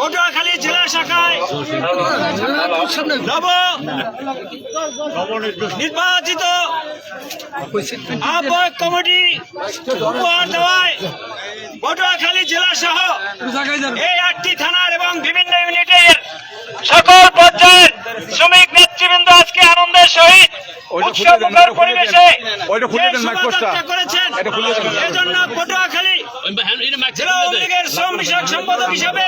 পটুয়াখালী জেলা শাখায় নির্বাচিত আহ্বায়ক কমিটি পটুয়াখালী জেলা সহ এই আটটি থানার এবং বিভিন্ন ইউনিটের সকল পর্যায়ের শ্রমিক নেতৃবৃন্দ আজকে আনন্দের সহিত উৎসবমুখর পরিবেশে যে দেন, মাইক পোস্টটা। শোভাযাত্রা করেছেন এটা খুলে দেন। এজন্য পটুয়াখালী জেলা আওয়ামী লীগের শ্রম বিষয়ক সম্পাদক হিসেবে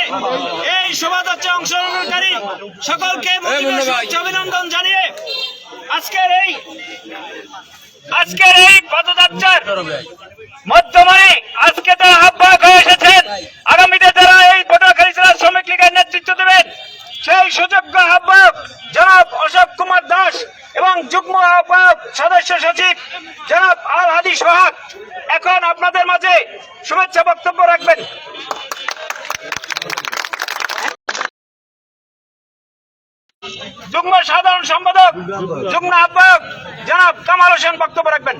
এই শোভাযাত্রা অংশগ্রহণকারী সকলকে অভিনন্দন জানিয়ে আজকের এই আজকের এই পদযাত্রার মধ্যমণি আজকে যারা আহ্বায়ক হয়ে এসেছেন আগামীতে যারা এই পটুয়াখালী জেলা শ্রমিক লীগের নেতৃত্ব দেবেন সেই সুযোগ্য আহ্বায়ক জনাব অশোক কুমার এবং যুগ্ম আহ্বায়ক সদস্য সচিব জনাব আল হাদি সোহাগ এখন আপনাদের মাঝে শুভেচ্ছা বক্তব্য রাখবেন। যুগ্ম সাধারণ সম্পাদক যুগ্ম আহ্বায়ক জনাব কামাল হোসেন বক্তব্য রাখবেন।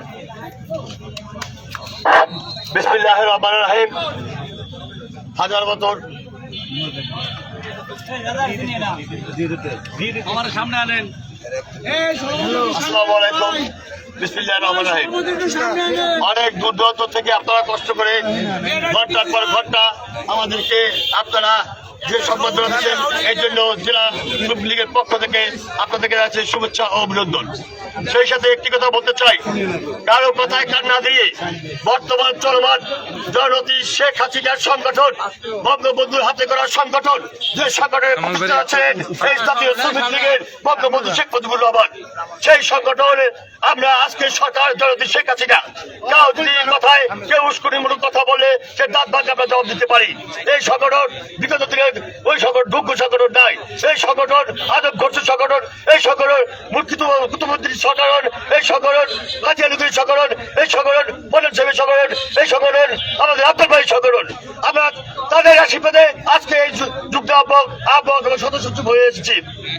বিসমিল্লাহ রহমান রাহিম। হাজার বছর। আমার সামনে আনেন। অনেক দূর দূরান্ত থেকে আপনারা কষ্ট করে ঘণ্টার পর ঘণ্টা আমাদেরকে আপনারা যে সম্মান দিচ্ছেন এই জন্য জেলা লীগের পক্ষ থেকে আপনাদেরকে আছে শুভেচ্ছা ও অভিনন্দন। সেই সাথে একটি কথা বলতে চাই। কারও কথায় কান না দিয়ে বর্তমান চলমান জনতি শেখ হাসিনার সংগঠন বঙ্গবন্ধুর হাতে করা সংগঠন যে সংগঠনের প্রতিষ্ঠা আছেন এই জাতীয় শ্রমিক লীগের বঙ্গবন্ধু শেখ মুজিবুর রহমান সেই সংগঠনে আমরা আজকে সরকার জনতি শেখ হাসিনা কেউ যদি কথায় কেউ উস্কুনিমূলক কথা বলে, সে দাঁত ভাঙে আমরা জবাব দিতে পারি। এই সংগঠন বিগত দিনে ওই সংগঠন যোগ্য সংগঠন নাই এই সংগঠন আদব ঘটছে সংগঠন, এই সংগঠন মুখ্যমন্ত্রী সংগঠন, এই সংগঠন কাজী আলুগুরি সংগঠন, এই সংগঠন মদন সেবী সংগঠন, এই সংগঠন আমাদের ভাই সংগঠন। আমরা তাদের আশীর্বাদে আজকে এই যুগ্ম আহ্বায়ক আহ্বায়ক সদস্য হয়ে এসেছি।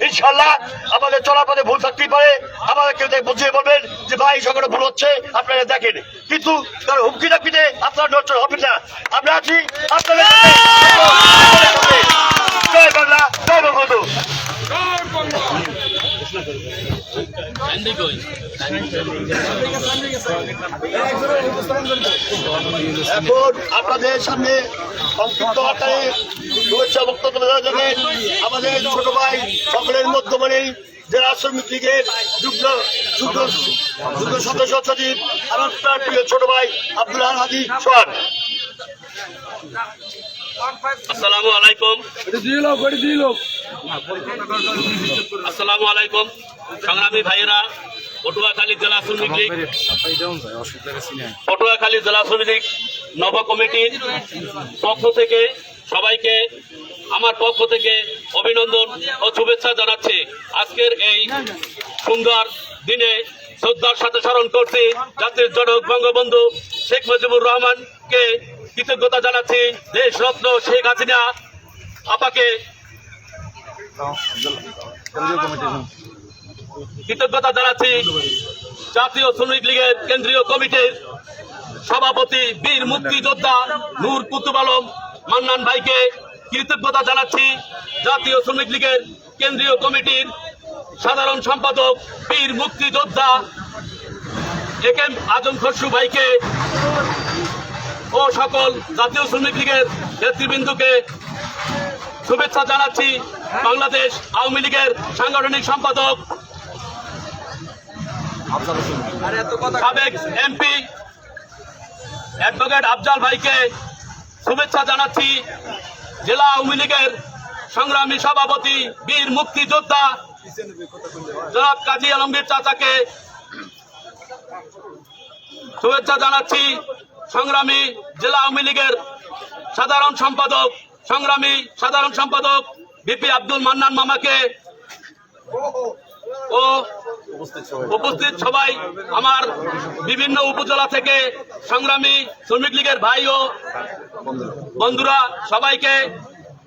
ইনশাল্লাহ আমাদের চলাপথে ভুল থাকতেই পারে। আমাদের কেউ বুঝিয়ে বলবেন যে ভাই সকলে ভুল হচ্ছে আপনারা দেখেন। কিন্তু তার হুমকি দাপিতে আপনার নজর হবে না। আমরা আছি আপনাদের জয় বাংলা। জয় বঙ্গবন্ধু। এখন আপনাদের সামনে সংক্ষিপ্ত আকারে শুভেচ্ছা বক্তব্য দেওয়া আমাদের ছোট ভাই সকলের মধ্যমণি জেলা শ্রমিক লীগের যুগ্ম যুগ্ম যুগ্ম সদস্য সচিব আমার প্রিয় ছোট ভাই আব্দুল হাদি সোহান। আসসালামু আলাইকুম। আসসালামু আলাইকুম। সংগ্রামী ভাইয়েরা, পটুয়াখালী জেলা শ্রমিক লীগ, পটুয়াখালী জেলা শ্রমিক লীগ নব কমিটির পক্ষ থেকে সবাইকে, আমার পক্ষ থেকে অভিনন্দন ও শুভেচ্ছা জানাচ্ছি। আজকের এই সুন্দর দিনে শ্রদ্ধার সাথে স্মরণ করছি জাতির জনক বঙ্গবন্ধু শেখ মুজিবুর রহমানকে কৃতজ্ঞতা জানাচ্ছি। দেশ রত্ন শেখ হাসিনা আপাকে কৃতজ্ঞতা জানাচ্ছি জাতীয় শ্রমিক লীগের কেন্দ্রীয় কমিটির সভাপতি বীর মুক্তিযোদ্ধা নূর কুতুব আলম মান্নান ভাইকে কৃতজ্ঞতা জানাচ্ছি জাতীয় শ্রমিক লীগের কেন্দ্রীয় কমিটির সাধারণ সম্পাদক বীর মুক্তিযোদ্ধা এ কে আজম খসরু ভাইকে ও সকল জাতীয় শ্রমিক লীগের নেতৃবৃন্দকে শুভেচ্ছা জানাচ্ছি বাংলাদেশ আওয়ামী লীগের সাংগঠনিক সম্পাদক, সাবেক এমপি অ্যাডভোকেট আফজাল ভাইকে শুভেচ্ছা জানাচ্ছি। জেলা আওয়ামী লীগের সংগ্রামী সভাপতি, বীর মুক্তিযোদ্ধা জনাব কাজী আলমগীর চাচাকে শুভেচ্ছা জানাচ্ছি। সংগ্রামী জেলা আওয়ামী লীগের সাধারণ সম্পাদক সংগ্রামী সাধারণ সম্পাদক বিপি আব্দুল মান্নান মামাকে ও উপস্থিত সবাই আমার বিভিন্ন উপজেলা থেকে সংগ্রামী শ্রমিক লীগের ভাই ও বন্ধুরা সবাইকে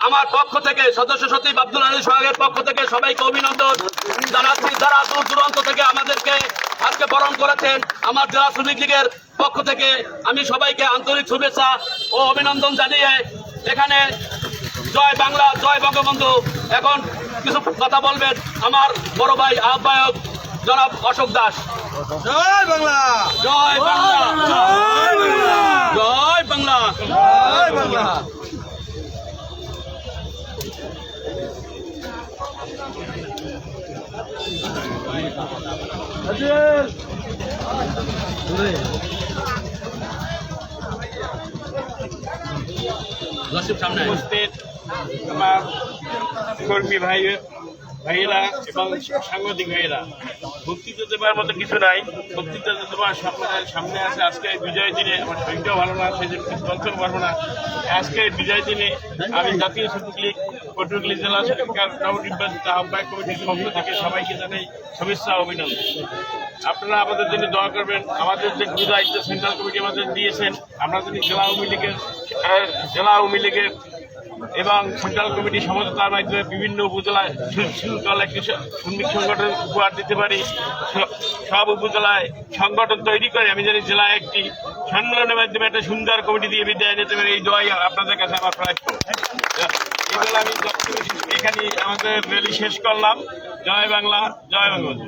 আমার পক্ষ থেকে, সদস্য সচিব আব্দুল আলী সোহাগের পক্ষ থেকে সবাইকে অভিনন্দন জানাচ্ছি। যারা দূর দূরান্ত থেকে আমাদেরকে আজকে বরণ করেছেন, আমার জেলা শ্রমিক লীগের পক্ষ থেকে আমি সবাইকে আন্তরিক শুভেচ্ছা ও অভিনন্দন জানিয়ে এখানে জয় বাংলা জয় বঙ্গবন্ধু। এখন কিছু কথা বলবেন আমার বড় ভাই আহ্বায়ক জনাব অশোক দাস। জয় বাংলা! জয় বাংলা! জয় বাংলা! জয় বাংলা! উপস্থিত আমার কর্মী ভাই, ভাইয়েরা এবং সাংবাদিক ভাইয়েরা, বক্তৃতা দেবার মতো কিছু নাই। বক্তৃতা দেবার সামনে সামনে আছে। আজকে বিজয় দিনে আমার শরীরটাও ভালো না সেই জন্য কিছু বলতে পারব না। আজকে বিজয় দিনে আমি জাতীয় শ্রমিক লীগ পটুয়াখালী জেলা সরকার নবনির্বাচিত আহ্বায়ক কমিটির পক্ষ থেকে সবাইকে জানাই শুভেচ্ছা অভিনন্দন। আপনারা আমাদের জন্য দোয়া করবেন। আমাদের যে গুরু দায়িত্ব সেন্ট্রাল কমিটি আমাদের দিয়েছেন, আমরা যদি জেলা আওয়ামী লীগের জেলা আওয়ামী লীগের এবং সেন্ট্রাল কমিটি সমঝোতার মাধ্যমে বিভিন্ন উপজেলায় সুশৃঙ্খল একটি শ্রমিক সংগঠন উপহার দিতে পারি। সব উপজেলায় সংগঠন তৈরি করে আমি জানি জেলায় একটি সম্মেলনের মাধ্যমে একটা সুন্দর কমিটি দিয়ে বিদায় নিতে পারি। এই দোয়াই আপনাদের কাছে আমার প্রাপ্য এই আমি এখানে আমাদের র্যালি শেষ করলাম। জয় বাংলা, জয় বঙ্গবন্ধু